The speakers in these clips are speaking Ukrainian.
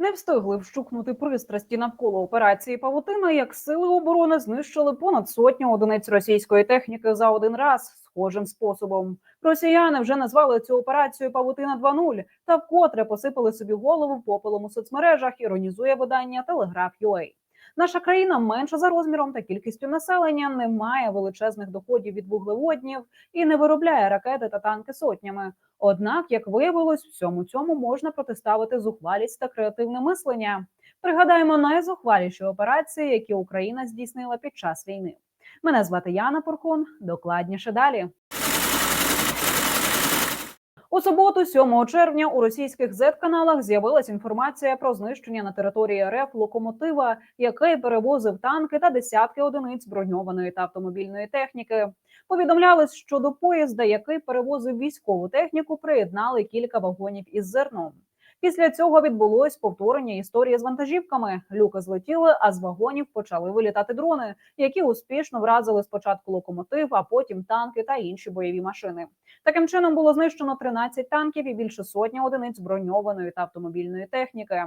Не встигли вщукнути пристрасті навколо операції Павутина, як сили оборони знищили понад сотню одиниць російської техніки за один раз схожим способом. Росіяни вже назвали цю операцію Павутина 2.0 та вкотре посипали собі голову попелом у соцмережах. Іронізує видання Телеграф.UA. Наша країна менша за розміром та кількістю населення, не має величезних доходів від вуглеводнів і не виробляє ракети та танки сотнями. Однак, як виявилось, всьому цьому можна протиставити зухвалість та креативне мислення. Пригадаємо найзухваліші операції, які Україна здійснила під час війни. Мене звати Яна Порхун. Докладніше далі. У суботу, 7 червня, у російських Z-каналах з'явилась інформація про знищення на території РФ локомотива, який перевозив танки та десятки одиниць броньованої та автомобільної техніки. Повідомлялось, що до поїзда, який перевозив військову техніку, приєднали кілька вагонів із зерном. Після цього відбулось повторення історії з вантажівками. Люки злетіли, а з вагонів почали вилітати дрони, які успішно вразили спочатку локомотив, а потім танки та інші бойові машини. Таким чином було знищено 13 танків і більше сотні одиниць броньованої та автомобільної техніки.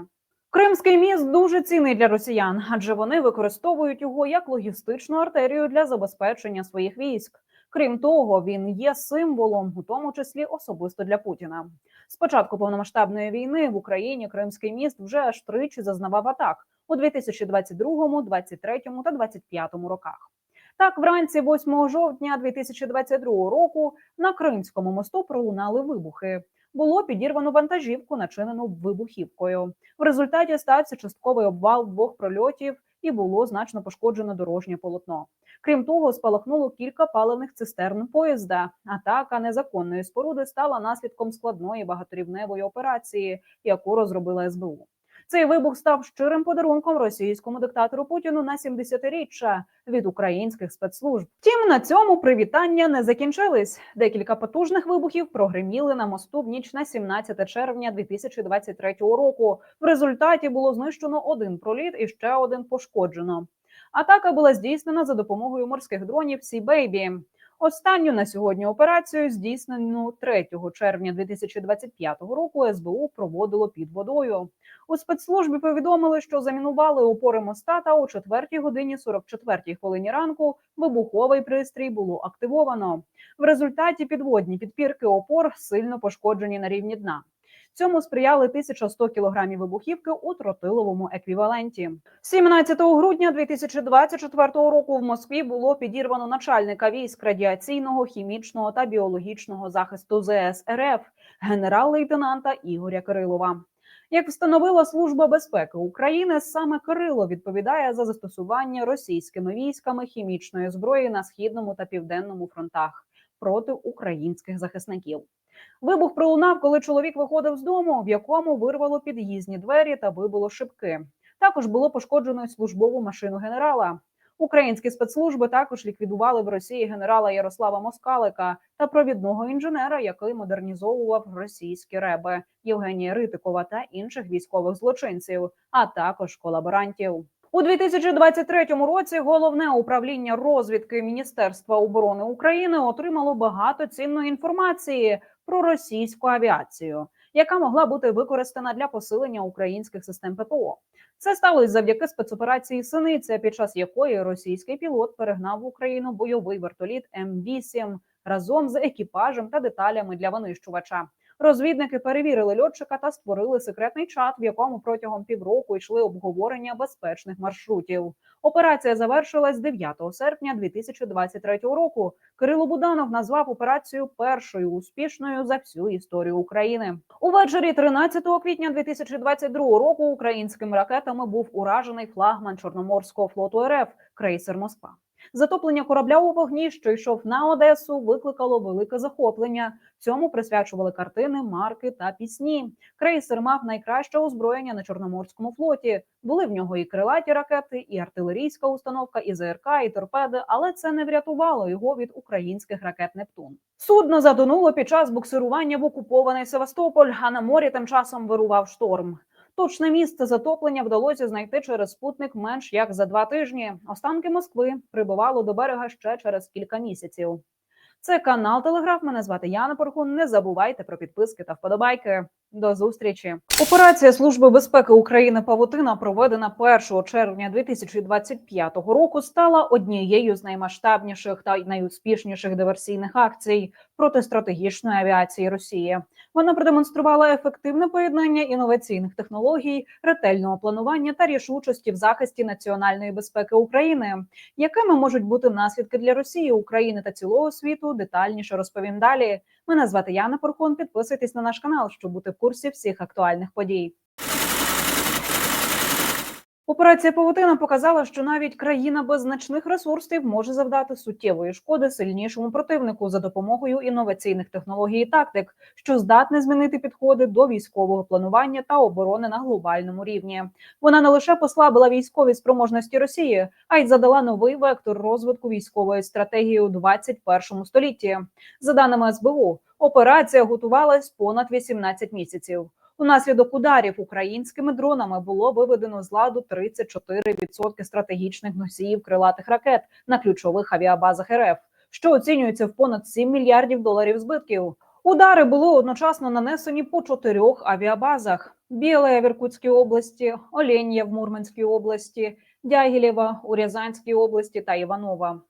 Кримський міст дуже цінний для росіян, адже вони використовують його як логістичну артерію для забезпечення своїх військ. Крім того, він є символом, у тому числі особисто для Путіна. З початку повномасштабної війни в Україні Кримський міст вже аж тричі зазнавав атак у 2022, 23 та 25 роках. Так, вранці 8 жовтня 2022 року на Кримському мосту пролунали вибухи. Було підірвано вантажівку, начинену вибухівкою. В результаті стався частковий обвал двох прольотів і було значно пошкоджено дорожнє полотно. Крім того, спалахнуло кілька паливних цистерн поїзда. Атака незаконної споруди стала наслідком складної багаторівневої операції, яку розробила СБУ. Цей вибух став щирим подарунком російському диктатору Путіну на 70-річчя від українських спецслужб. Втім, на цьому привітання не закінчились. Декілька потужних вибухів прогреміли на мосту в ніч на 17 червня 2023 року. В результаті було знищено один проліт і ще один пошкоджено. Атака була здійснена за допомогою морських дронів Sea Baby. Останню на сьогодні операцію, здійснену 3 червня 2025 року, СБУ проводило під водою. У спецслужбі повідомили, що замінували опори моста та о 4 годині 44 хвилині ранку вибуховий пристрій було активовано. В результаті підводні підпірки опор сильно пошкоджені на рівні дна. Цьому сприяли 1100 кілограмів вибухівки у тротиловому еквіваленті. 17 грудня 2024 року в Москві було підірвано начальника військ радіаційного, хімічного та біологічного захисту ЗС РФ генерал-лейтенанта Ігоря Кирилова. Як встановила служба безпеки України, саме Кирило відповідає за застосування російськими військами хімічної зброї на східному та південному фронтах проти українських захисників. Вибух пролунав, коли чоловік виходив з дому, в якому вирвало під'їзні двері та вибило шибки. Також було пошкоджено службову машину генерала. Українські спецслужби також ліквідували в Росії генерала Ярослава Москалика та провідного інженера, який модернізовував російські реби Євгенія Ритикова та інших військових злочинців, а також колаборантів. У 2023 році головне управління розвідки Міністерства оборони України отримало багато цінної інформації про російську авіацію, яка могла бути використана для посилення українських систем ППО. Це сталося завдяки спецоперації Синиця, під час якої російський пілот перегнав в Україну бойовий вертоліт М8 разом з екіпажем та деталями для винищувача. Розвідники перевірили льотчика та створили секретний чат, в якому протягом півроку йшли обговорення безпечних маршрутів. Операція завершилась 9 серпня 2023 року. Кирило Буданов назвав операцію першою успішною за всю історію України. Увечері 13 квітня 2022 року українськими ракетами був уражений флагман Чорноморського флоту РФ крейсер Москва. Затоплення корабля у вогні, що йшов на Одесу, викликало велике захоплення. Цьому присвячували картини, марки та пісні. Крейсер мав найкраще озброєння на чорноморському флоті. Були в нього і крилаті ракети, і артилерійська установка, і ЗРК, і торпеди, але це не врятувало його від українських ракет Нептун. Судно затонуло під час буксирування в окупований Севастополь, а на морі тим часом вирував шторм. Точне місце затоплення вдалося знайти через спутник менш як за два тижні. Останки Москви прибувало до берега ще через кілька місяців. Це канал Телеграф. Мене звати Яна Порхун. Не забувайте про підписки та вподобайки. До зустрічі. Операція Служби безпеки України Павутина, проведена 1 червня 2025 року, стала однією з наймасштабніших та найуспішніших диверсійних акцій проти стратегічної авіації Росії. Вона продемонструвала ефективне поєднання інноваційних технологій, ретельного планування та рішучості в захисті національної безпеки України. Якими можуть бути наслідки для Росії, України та цілого світу? Детальніше розповім далі. Мене звати Яна Порхон. Підписуйтесь на наш канал, щоб бути в курсі всіх актуальних подій. Операція Павутина показала, що навіть країна без значних ресурсів може завдати суттєвої шкоди сильнішому противнику за допомогою інноваційних технологій і тактик, що здатне змінити підходи до військового планування та оборони на глобальному рівні. Вона не лише послабила військові спроможності Росії, а й задала новий вектор розвитку військової стратегії у 21 столітті. За даними СБУ, операція готувалась понад 18 місяців. Унаслідок ударів українськими дронами було виведено з ладу 34% стратегічних носіїв крилатих ракет на ключових авіабазах РФ, що оцінюється в понад 7 мільярдів доларів збитків. Удари були одночасно нанесені по чотирьох авіабазах: Біле в Іркутській області, Олен'я в Мурманській області, Дягілєва у Рязанській області та Іванова.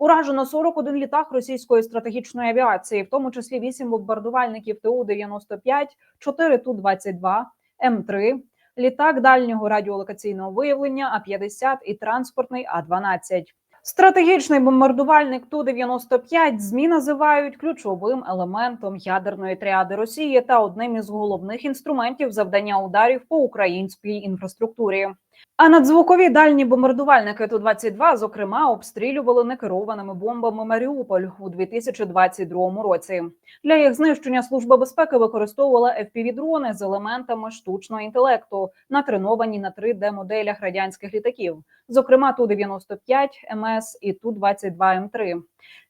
Уражено 41 літак російської стратегічної авіації, в тому числі 8 бомбардувальників Ту-95, 4 Ту-22, М3, літак дальнього радіолокаційного виявлення А-50 і транспортний А-12. Стратегічний бомбардувальник Ту-95 змі називають ключовим елементом ядерної тріади Росії та одним із головних інструментів завдання ударів по українській інфраструктурі. А надзвукові дальні бомбардувальники Ту-22, зокрема, обстрілювали некерованими бомбами Маріуполь у 2022 році. Для їх знищення служба безпеки використовувала FPV-дрони з елементами штучного інтелекту, натреновані на 3D-моделях радянських літаків, зокрема Ту-95, МС і Ту-22М3.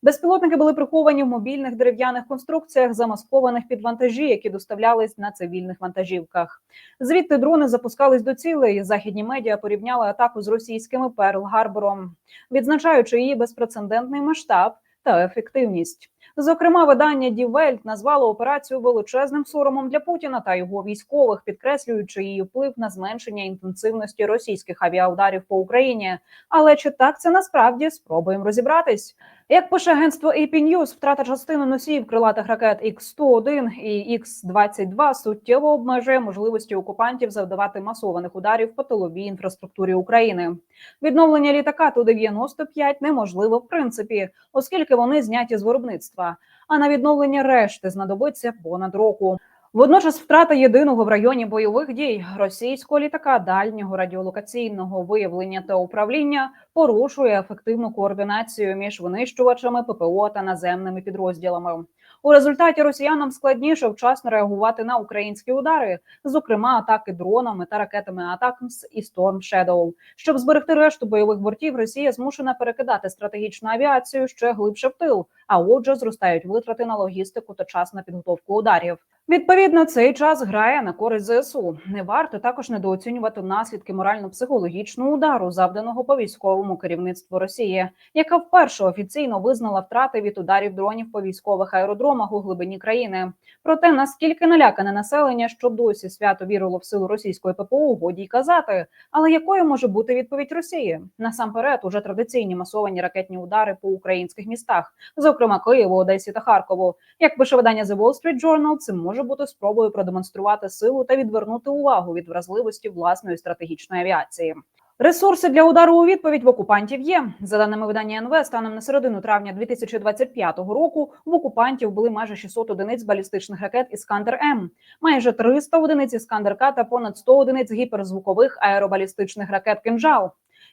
Безпілотники були приховані в мобільних дерев'яних конструкціях, замаскованих під вантажі, які доставлялись на цивільних вантажівках. Звідти дрони запускались до цілей. Західні медіа порівняли атаку з російськими Перл-Гарбором, відзначаючи її безпрецедентний масштаб та ефективність. Зокрема, видання Welt назвало операцію величезним соромом для Путіна та його військових, підкреслюючи її вплив на зменшення інтенсивності російських авіаударів по Україні. Але чи так це насправді спробуємо розібратись? Як пише агентство AP News, втрата частини носіїв крилатих ракет X-101 і X-22 суттєво обмежує можливості окупантів завдавати масованих ударів по тиловій інфраструктурі України. Відновлення літака Ту-95 неможливо в принципі, оскільки вони зняті з виробництва. А на відновлення решти знадобиться понад року. Водночас втрата єдиного в районі бойових дій російського літака дальнього радіолокаційного виявлення та управління порушує ефективну координацію між винищувачами ППО та наземними підрозділами. У результаті росіянам складніше вчасно реагувати на українські удари, зокрема атаки дронами та ракетами Атакмс і Storm Shadow. Щоб зберегти решту бойових бортів, Росія змушена перекидати стратегічну авіацію ще глибше в тил. А отже, зростають витрати на логістику та час на підготовку ударів. Відповідно, цей час грає на користь ЗСУ. Не варто також недооцінювати наслідки морально-психологічного удару, завданого по військовому керівництву Росії, яка вперше офіційно визнала втрати від ударів дронів по військових аеродромах у глибині країни. Проте наскільки налякане населення, що досі свято вірило в силу російської ППО, годі й казати. Але якою може бути відповідь Росії? Насамперед, уже традиційні масовані ракетні удари по українських містах, зокрема Києву, Одесі та Харкову. Як пише видання The Wall Street Journal, це може бути спробою продемонструвати силу та відвернути увагу від вразливості власної стратегічної авіації. Ресурси для удару у відповідь в окупантів є за даними видання НВ. Станом на середину травня 2025 року в окупантів були майже 600 одиниць балістичних ракет Іскандер М, майже 300 одиниць Іскандер К та понад 100 одиниць гіперзвукових аеробалістичних ракет «Кинжал».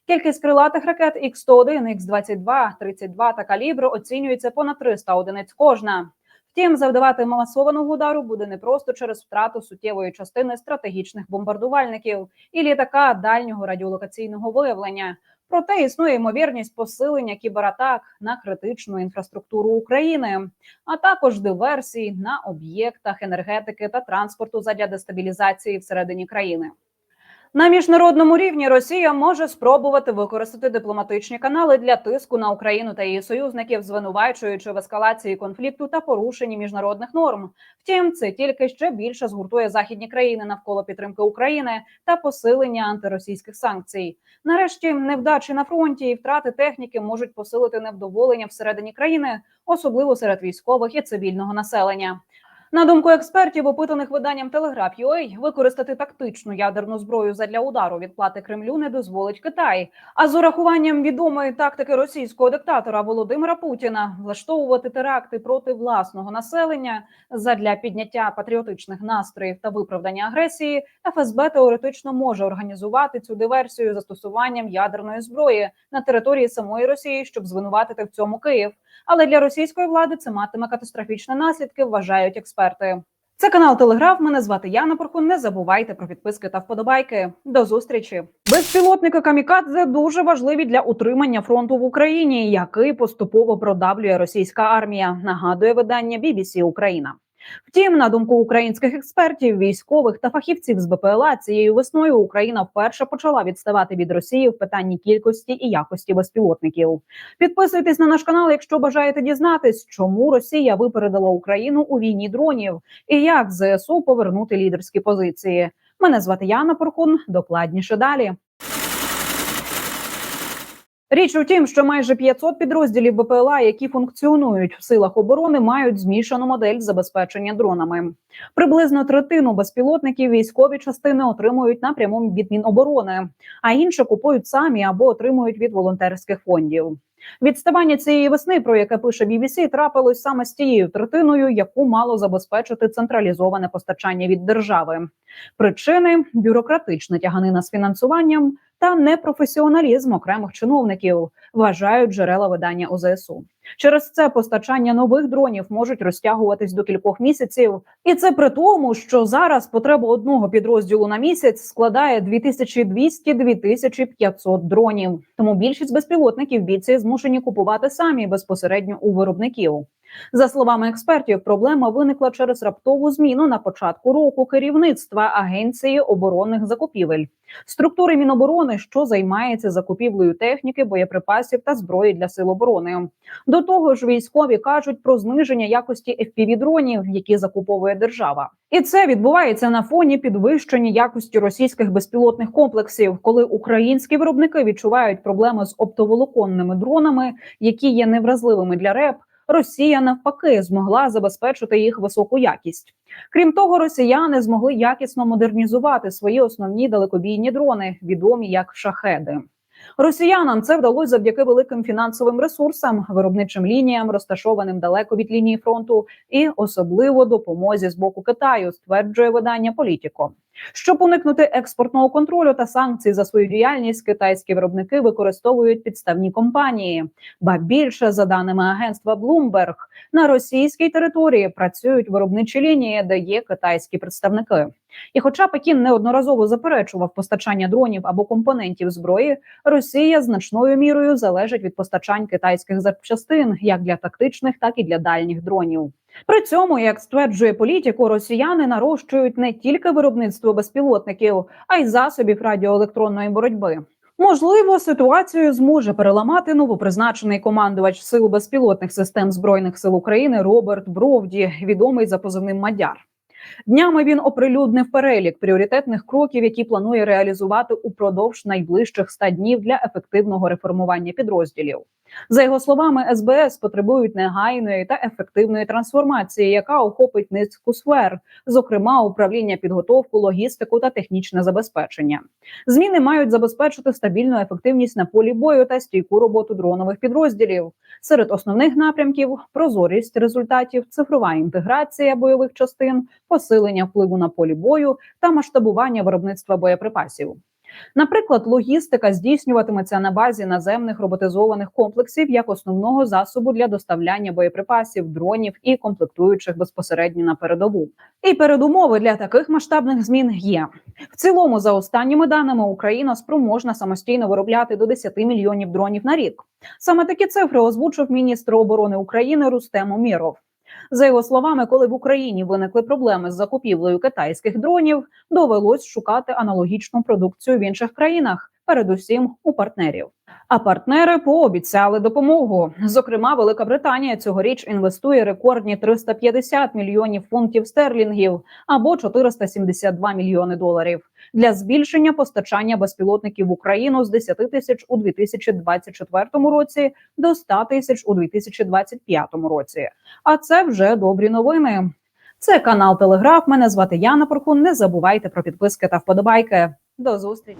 Кількість крилатих ракет Х-101, Х-22, 32 та калібру оцінюється понад 300 одиниць кожна. Втім, завдавати масованого удару буде не просто через втрату суттєвої частини стратегічних бомбардувальників і літака дальнього радіолокаційного виявлення. Проте існує ймовірність посилення кібератак на критичну інфраструктуру України, а також диверсій на об'єктах енергетики та транспорту задля дестабілізації всередині країни. На міжнародному рівні Росія може спробувати використати дипломатичні канали для тиску на Україну та її союзників, звинувачуючи в ескалації конфлікту та порушенні міжнародних норм. Втім, це тільки ще більше згуртує західні країни навколо підтримки України та посилення антиросійських санкцій. Нарешті невдачі на фронті і втрати техніки можуть посилити невдоволення всередині країни, особливо серед військових і цивільного населення. На думку експертів, опитаних виданням Telegraph.ua, використати тактичну ядерну зброю задля удару відплати Кремлю не дозволить Китай. А з урахуванням відомої тактики російського диктатора Володимира Путіна влаштовувати теракти проти власного населення задля підняття патріотичних настроїв та виправдання агресії, ФСБ теоретично може організувати цю диверсію застосуванням ядерної зброї на території самої Росії, щоб звинуватити в цьому Київ. Але для російської влади це матиме катастрофічні наслідки, вважають експерти. Це канал Телеграф. Мене звати Яна Порхун. Не забувайте про підписки та вподобайки. До зустрічі. Безпілотники камікадзе дуже важливі для утримання фронту в Україні, який поступово продавлює російська армія. Нагадує видання BBC Україна. Втім, на думку українських експертів, військових та фахівців з БПЛА, цією весною Україна вперше почала відставати від Росії в питанні кількості і якості безпілотників. Підписуйтесь на наш канал, якщо бажаєте дізнатись, чому Росія випередила Україну у війні дронів і як ЗСУ повернути лідерські позиції. Мене звати Яна Порхун. Докладніше далі. Річ у тім, що майже 500 підрозділів БПЛА, які функціонують в силах оборони, мають змішану модель забезпечення дронами. Приблизно третину безпілотників військові частини отримують напряму від Міноборони, а інше купують самі або отримують від волонтерських фондів. Відставання цієї весни, про яке пише BBC, трапилось саме з тією третиною, яку мало забезпечити централізоване постачання від держави. Причини бюрократична тяганина з фінансуванням та непрофесіоналізм окремих чиновників, вважають джерела видання ОЗСУ. Через це постачання нових дронів можуть розтягуватись до кількох місяців, і це при тому, що зараз потреба одного підрозділу на місяць складає 2200-2500 дронів. Тому більшість безпілотників бійці змушені купувати самі безпосередньо у виробників. За словами експертів, проблема виникла через раптову зміну на початку року керівництва Агенції оборонних закупівель, структури Міноборони, що займається закупівлею техніки, боєприпасів та зброї для сил оборони. До того ж, військові кажуть про зниження якості FPV-дронів, які закуповує держава, і це відбувається на фоні підвищення якості російських безпілотних комплексів, коли українські виробники відчувають проблеми з оптоволоконними дронами, які є невразливими для РЕП. Росія навпаки змогла забезпечити їх високу якість. Крім того, росіяни змогли якісно модернізувати свої основні далекобійні дрони, відомі як шахеди. Росіянам це вдалося завдяки великим фінансовим ресурсам, виробничим лініям, розташованим далеко від лінії фронту, і особливо допомозі з боку Китаю, стверджує видання Політіко. Щоб уникнути експортного контролю та санкцій за свою діяльність, китайські виробники використовують підставні компанії. Ба більше за даними агентства Bloomberg, на російській території працюють виробничі лінії, де є китайські представники. І, хоча Пекін неодноразово заперечував постачання дронів або компонентів зброї, Росія значною мірою залежить від постачань китайських запчастин як для тактичних, так і для дальніх дронів. При цьому, як стверджує політику, росіяни нарощують не тільки виробництво безпілотників, а й засобів радіоелектронної боротьби. Можливо, ситуацію зможе переламати новопризначений командувач сил безпілотних систем збройних сил України Роберт Бровді, відомий за позивним Мадяр. Днями він оприлюднив перелік пріоритетних кроків, які планує реалізувати упродовж найближчих 100 днів для ефективного реформування підрозділів. За його словами, СБС потребують негайної та ефективної трансформації, яка охопить низку сфер, зокрема управління підготовку, логістику та технічне забезпечення. Зміни мають забезпечити стабільну ефективність на полі бою та стійку роботу дронових підрозділів. Серед основних напрямків прозорість результатів, цифрова інтеграція бойових частин, посилення впливу на полі бою та масштабування виробництва боєприпасів. Наприклад, логістика здійснюватиметься на базі наземних роботизованих комплексів як основного засобу для доставляння боєприпасів, дронів і комплектуючих безпосередньо на передову. І передумови для таких масштабних змін є в цілому. За останніми даними Україна спроможна самостійно виробляти до 10 мільйонів дронів на рік. Саме такі цифри озвучив міністр оборони України Рустем Уміров. За його словами, коли в Україні виникли проблеми з закупівлею китайських дронів, довелось шукати аналогічну продукцію в інших країнах, передусім у партнерів. А партнери пообіцяли допомогу. Зокрема, Велика Британія цьогоріч інвестує рекордні 350 мільйонів фунтів стерлінгів або 472 мільйони доларів для збільшення постачання безпілотників в Україну з 10 тисяч у 2024 році до 100 тисяч у 2025 році. А це вже добрі новини. Це канал Телеграф. Мене звати Яна Порхун. Не забувайте про підписки та вподобайки. До зустрічі.